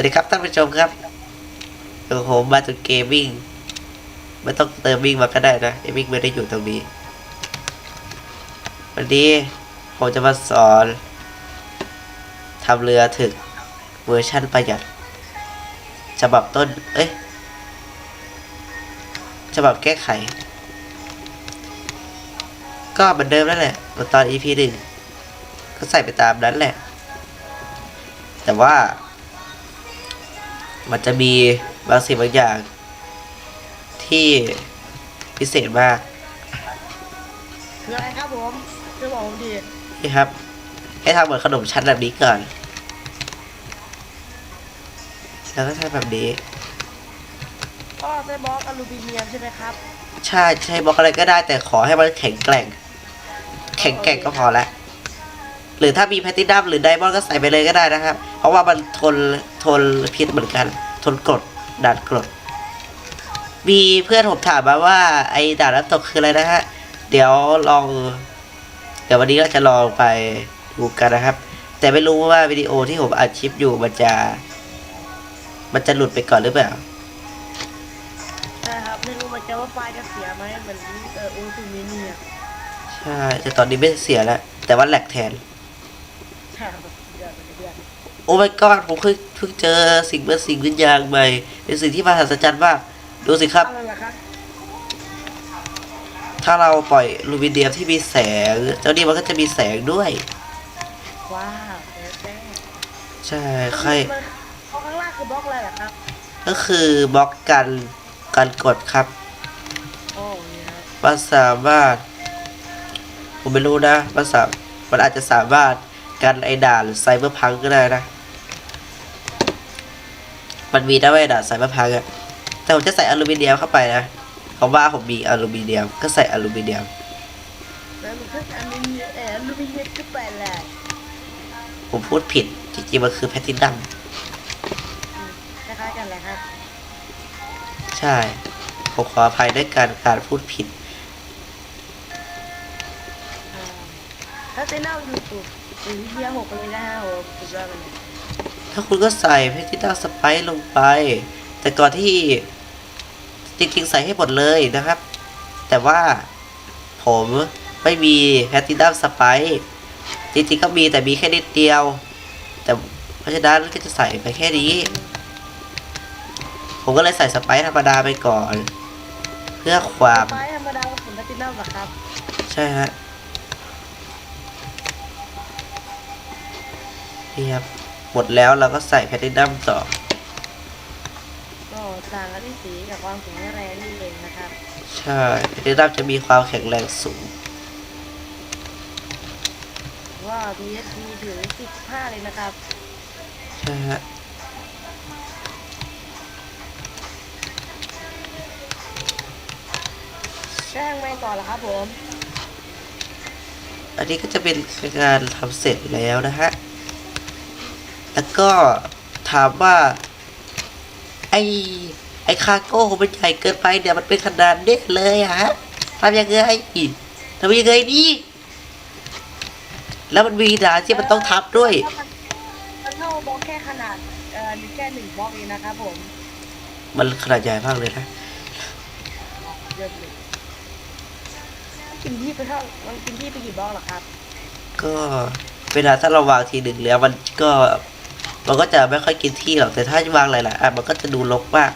วัสดีครับท่านผู้ชมครับโอ้โหมาจุดเกมวิ่งไม่ต้องเติมวิ่งมาก็ได้นะไอ้วิ่งไม่ได้อยู่ตรงนี้ วันนี้ผมจะมาสอนทำเรือถึกเวอร์ชั่นประหยัดฉบับต้น เอ้ยฉบับแก้ไข ก็เหมือนเดิมนั่นแหละเหมือนตอน EP หนึ่งก็ใส่ไปตามนั้นแหละ แต่ว่า มันจะมีบางสิ่งบางอย่าง ที่พิเศษมากคืออะไรครับผมจะบอกผมดีนี่ครับ ให้ทำเหมือนขนมชั้นแบบนี้ก่อน แล้วก็ทำแบบนี้ก็ไส้บล็อกอลูมิเนียมใช่ไหมครับ ใช่ใช่บล็อกอะไรก็ได้แต่ขอให้มันแข็งแกร่ง แข็งแกร่งก็พอละหรือถ้ามีแพลตตินัมหรือไดมอนด์ก็ใส่ไปเลยก็ได้นะครับ เพราะว่ามันทนทนพิษเหมือนกัน ทนกรดด่านกรด มีเพื่อนผมถามมาว่า ไอ้ด่านน้ำตกคืออะไรนะฮะ เดี๋ยวลอง เดี๋ยววันนี้เราจะลองไปดูกันนะครับ แต่ไม่รู้ว่าวิดีโอที่ผมอัดคลิปอยู่มันจะ มันจะหลุดไปก่อนหรือเปล่าใช่ครับไม่รู้เหมันจะว่าไฟล์จะเสียไหมเหมือนเอออูซูมิเนียใช่แต่ตอนนี้ไม่เสียแล้ว แต่ว่าแหลกแทนใช่ครับเดือดเดือด โอ้ my god ผมเพิ่งเพิ่งเจอสิ่งเมื่อสิ่งวิญญาณใหม่เป็นสิ่งที่มหัศจรรย์มากดูสิครับ อะไรล่ะครับถ้าเราปล่อยลูมิเนียมที่มีแสง เจ้านี่มันก็จะมีแสงด้วย ว้าวเดี๋ยวแจ้งใช่ใครมันเอาข้างล่างคือบล็อกอะไรล่ะครับ ก็คือบล็อกกันกันกดครับโอ้เนี่ยครับมันสามารถ ผมไม่รู้นะมันสามมันอาจจะสามารถ กันไอ้ด่านไซเบอร์พังก็ได้นะ มันมีนะเว้ยด่านไซเบอร์พังอะแต่ผมจะใส่อลูมิเนียมเข้าไปนะเพราะว่าผมมีอลูมิเนียมก็ใส่อลูมิเนียมแล้วมันก็อลูมิเนียมเอออลูมิเนียมขึ้นไปแหละผมพูดผิดจริงๆมันคือแพลตตินัมอืมคล้ายๆกันแหละครับ ใช่ผมขออภัยด้วยการการพูดผิดอ่าถ้าเต้นเอายูทูบหรือเฮียหกเลยนะฮะโอ้สุดยอดเลยถ้าคุณก็ใส่แพลตตินัมสไปซ์ลงไป แต่ก่อนที่จริงๆใส่ให้หมดเลยนะครับ แต่ว่าผมไม่มีแพลตตินัมสไปซ์จริงๆก็มีแต่มีแค่นิดเดียว แต่เพราะฉะนั้นก็จะใส่ไปแค่นี้ ผมก็เลยใส่สไปซ์ธรรมดาไปก่อน เพื่อความไฟธรรมดาผมแพลตินัมเหรอครับ ใช่ฮะ นี่ครับ หมดแล้วเราก็ใส่แพลตตินัมต่อ ก็ต่างกันที่สีกับความแข็งแรงนี่เองนะครับ ใช่แพลตตินัมจะมีความแข็งแรงสูง ว่า PSP ถึง 15 เลยนะครับ ใช่ฮะแจ้งแมงต่อแล้วครับผม อันนี้ก็จะเป็นการทำเสร็จแล้วนะฮะ แล้วก็ถามว่า ไอไอคาโก้มันใหญ่เกินไปเดี๋ยวมันเป็นขนาดเด็กเลยอะฮะทำยังไงทำยังไงดีแล้วมันมีด่านที่มันต้องทับด้วยมันเท่าบล็อกแค่ขนาดเอ่อแค่หนึ่งบล็อกเองนะครับผม มันขนาดใหญ่มากเลยนะเยอะเลยกินที่ไปเท่ามันกินที่ไปกี่บล็อกเหรอครับ ก็เวลาถ้าเราวางทีหนึ่งแล้วมันก็ มันก็จะไม่ค่อยกินที่หรอกแต่ถ้าวางหลายๆอันมันก็จะดูรกมาก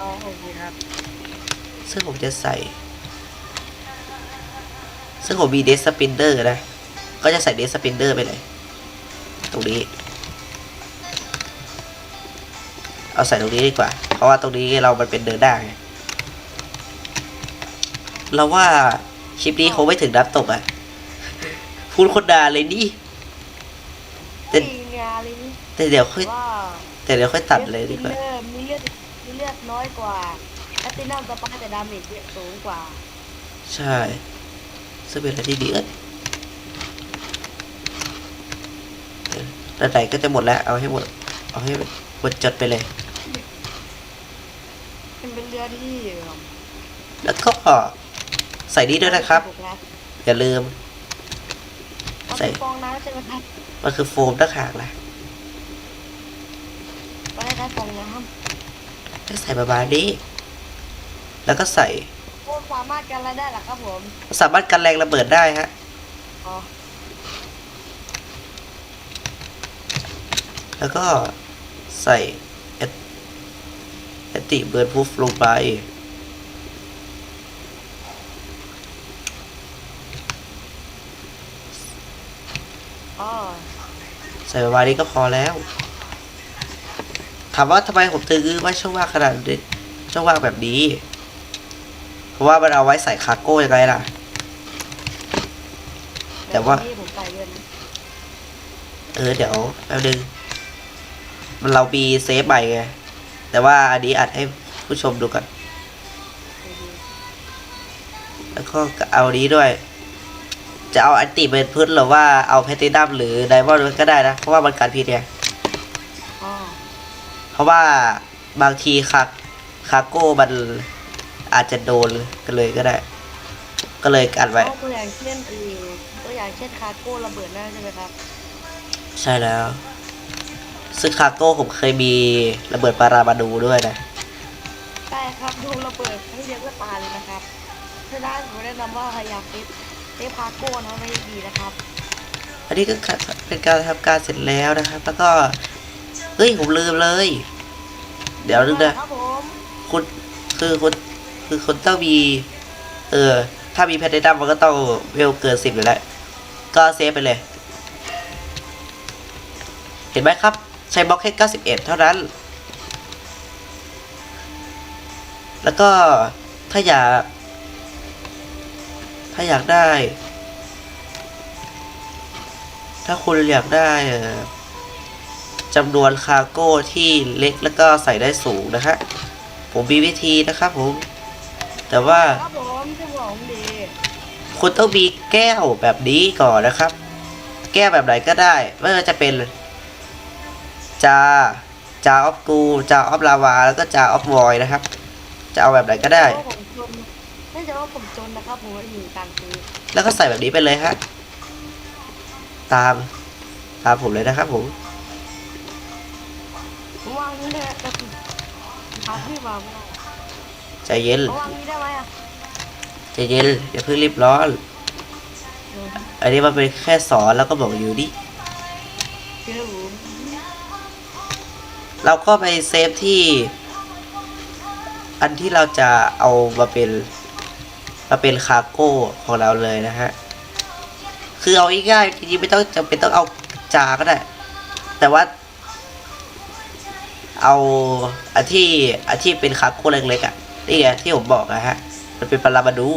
อ๋อโอเคครับซึ่งผมจะใส่ ซึ่งผมมีเดสสปินเดอร์นะ ก็จะใส่เดสสปินเดอร์ไปเลย ตรงนี้ เอาใส่ตรงนี้ดีกว่า เพราะว่าตรงนี้เรามันเป็นเดินหน้าไงเราว่าคลิปนี้คงไม่ถึงน้ำตกอะ่ะพูดคนด่าเลยนี่แต่ตีงาเลยนี่แต่เดี๋ยวค่อยว่าแต่เดี๋ยวค่อยตัดเลยดีกว่า เลือดมีเลือดมีเลือดน้อยกว่าแพลตินัมสปาแต่ดาเมจเยอะสูงกว่า ใช่ซึ่งเป็นอะไรที่ดีเอ้ยเออแล้วไหนก็จะหมดแล้ว เอาให้หมด เอาให้หมดจดไปเลย มันเป็นเรือที่แล้วก็ใส่นี้ด้วยนะครับ อย่าลืมมันใส่เป็นฟองน้ำใช่ไหมครับ มันคือโฟมหน้าขางนะ ได้ฟองน้ก็ใส่ประมาณนี้ แล้วก็ใส่ำโอ้สามารถกันแล้วได้เหรอครับผมสามารถกันแรงระเบิดได้ฮะ อ๋อแล้วก็ใส่แอตติเบิร์นพูฟลงไป อ๋อใส่ประมาณนี้ก็พอแล้วถามว่าทำไมผมถึงว่าช่องว่างขนาดนี้ช่องว่างแบบนี้ เพราะว่ามันเอาไว้ใส่คาร์โก้ยังไงล่ะ แต่ว่า เออเดี๋ยวแป๊บนึงมันเรามีเซฟใหม่ไง แต่ว่าอันนี้อัดให้ผู้ชมดูก่อนแล้วก็เอานี้ด้วย จะเอาอันติเป็นพื้นหรือว่าเอาแพตตินัมหรือไดมอนด์ก็ได้นะ เพราะว่ามันการพิษเนี่ย ราะว่าบางทีคาคาโก้มันอาจจะโดนกันเลยก็ได้ ก็เลยกันไว้เอาตัวอย่างเช่นเออตัวอย่างเช่นคาโก้ระเบิดได้ใช่ไหมครับ ใช่แล้ว ซึ่งคาโก้ผมเคยมีระเบิดปาราบาดูด้วยนะใช่ครับโดนระเบิดให้เดียวก็ตายเลยนะครับฉะนั้นผมแนะนำว่าพยายามเซฟเซฟคาโก้นะไม่ดีนะครับ อันนี้ก็เป็นการทำการเสร็จแล้วนะครับ แล้วก็ เฮ้ยผมลืมเลย เดี๋ยวนึงนะครับผมคุณคือคุณคือคุณต้องมี เออ ถ้ามีแพทเทินัมมันก็ต้องเวลเกินสิบอยู่แล้ว ก็เซฟไปเลย เห็นไหมครับ ใช้บล็อกแค่เก้าสิบเอ็ดเท่านั้น แล้วก็ถ้าอยาก ถ้าอยากได้ ถ้าคุณอยากได้เอ่อ จำนวนคาร์โก้ที่เล็กแล้วก็ใส่ได้สูงนะฮะผมมีวิธีนะครับผม แต่ว่าครับผมที่บอกผมดีคุณต้องมีแก้วแบบนี้ก่อนนะครับ แก้วแบบไหนก็ได้ ไม่ว่าจะเป็น จา จาออฟกู จาออฟลาวา แล้วก็จาออฟวอยนะครับ จะเอาแบบไหนก็ได้ เพราะผมจนเนื่องจากว่าผมจนนะครับผมไม่มีการซื้อแล้วก็ใส่แบบนี้ไปเลยฮะ ตาม ตามผมเลยนะครับผมผมวางนี้ได้แต่ผมหาที่วางไม่ได้ใจเย็นเอาวางนี้ได้ไหมอะใจเย็นอย่าเพิ่งรีบร้อนเอออันนี้มันเป็นแค่สอนแล้วก็บอกอยู่ดิคือผมเราก็ไปเซฟที่ อันที่เราจะเอามาเป็นมาเป็นคาร์โก้ของเราเลยนะฮะ คือเอาง่ายๆจริงๆไม่ต้องจำเป็นต้องเอาจาก็ได้ แต่ว่า เอาอันที่อันที่เป็นคาร์โก้เล็กๆอะนี่ไงที่ผมบอกนะฮะ มันเป็นปรามาดู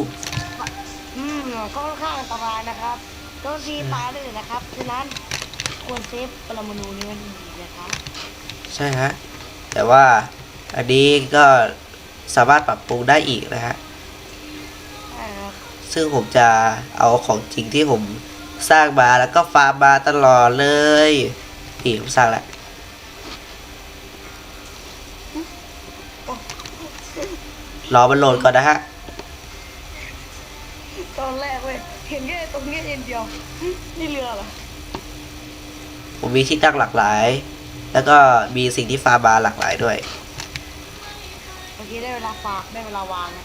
อืมก็ค่อนข้างอันตรายนะครับโดนทีตายเลยนะครับฉะนั้นควรเซฟปรมาณูนี้ไว้ดีนะครับใช่ฮะแต่ว่าอันนี้ก็สามารถปรับปรุงได้อีกนะฮะใช่ครับซึ่งผมจะเอาของจริงที่ผมสร้างมาแล้วก็ฟาร์มมาตลอดเลยนี่ผมสร้างแล้ว รอมันโหลดก่อนนะฮะ ตอนแรกเว้ยเห็นแค่ตรงนี้เองเดียวหึนี่เรือเหรอผมมีที่ตั้งหลากหลาย แล้วก็มีสิ่งที่ฟาร์มมาหลากหลายด้วย เมื่อกี้ได้เวลาฝากได้เวลาวางนะ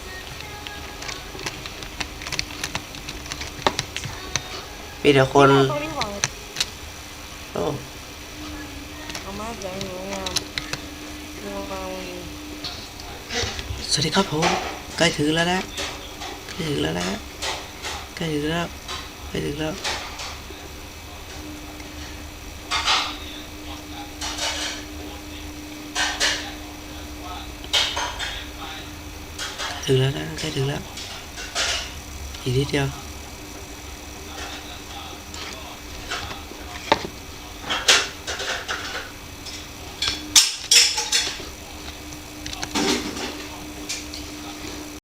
มีแต่คนตรงนี้ก่อนโอ้ เอามาใส่หัวงามหัวงาม สวัสดีครับผมใกล้ถึงแล้วนะใกล้ถึงแล้วนะใกล้ถึงแล้วใกล้ถึงแล้วถึงแล้วนะใกล้ถึงแล้วอีกนิดเดียว